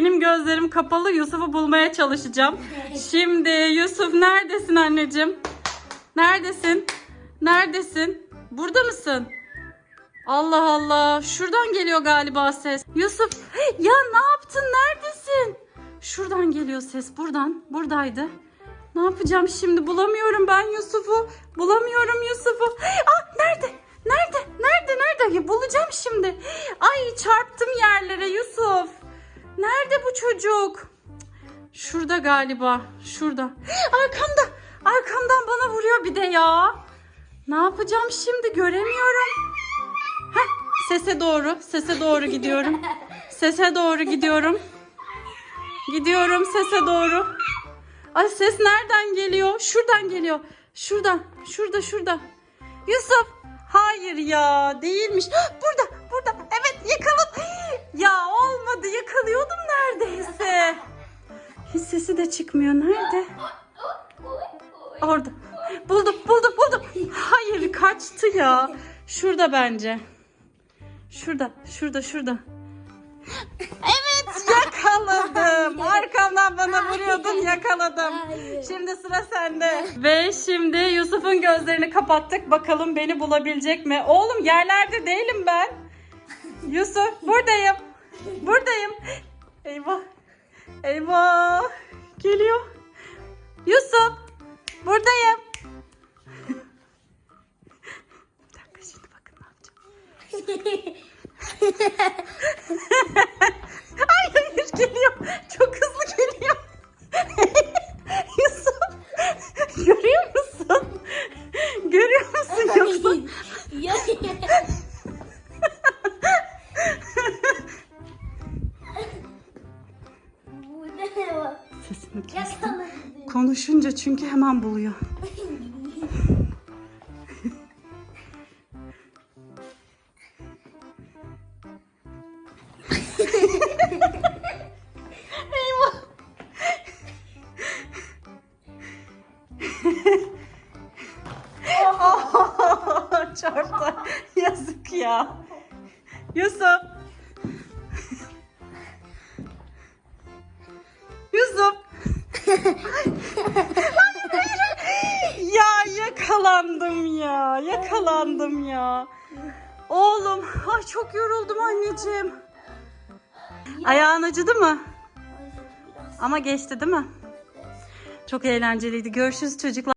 benim gözlerim kapalı Yusuf'u bulmaya çalışacağım. Şimdi Yusuf neredesin anneciğim? Neredesin? Neredesin? Burada mısın? Allah Allah. Şuradan geliyor galiba ses. Yusuf ya ne yaptın? Neredesin? Şuradan geliyor ses. Buradan. Buradaydı. Ne yapacağım şimdi? Bulamıyorum ben Yusuf'u. Bulamıyorum Yusuf'u. Ah nerede? Nerede? Nerede? Nerede? Ya, bulacağım şimdi. Ay çarptım yerlere Yusuf. Nerede bu çocuk? Şurada galiba. Şurada. Arkamda. Arkamdan bana vuruyor bir de ya. Ne yapacağım şimdi? Göremiyorum. Heh, sese doğru. Sese doğru gidiyorum. Sese doğru gidiyorum. Gidiyorum sese doğru. Ay ses nereden geliyor? Şuradan geliyor. Şuradan. Şurada şurada. Yusuf. Hayır ya değilmiş. Burada burada. Evet yakaladım. Ya olmadı sesi de çıkmıyor. Nerede? Orada. Buldum buldum buldum. Hayır kaçtı ya. Şurada bence. Şurada şurada şurada. Evet yakaladım. Arkamdan bana vuruyordun yakaladım. Şimdi sıra sende. Ve şimdi Yusuf'un gözlerini kapattık. Bakalım beni bulabilecek mi? Oğlum yerlerde değilim ben. Yusuf buradayım. Buradayım. Eyvah. Eyvah. Geliyor. Yusuf buradayım. Bir dakika şimdi bakın ne yapacağım. Konuşunca çünkü hemen buluyor. Çarptı. Yazık ya. Yusuf. Ya yakalandım ya. Yakalandım ya. Oğlum, ay çok yoruldum anneciğim. Ayağın acıdı mı? Ama geçti değil mi? Çok eğlenceliydi. Görüşürüz çocuklar.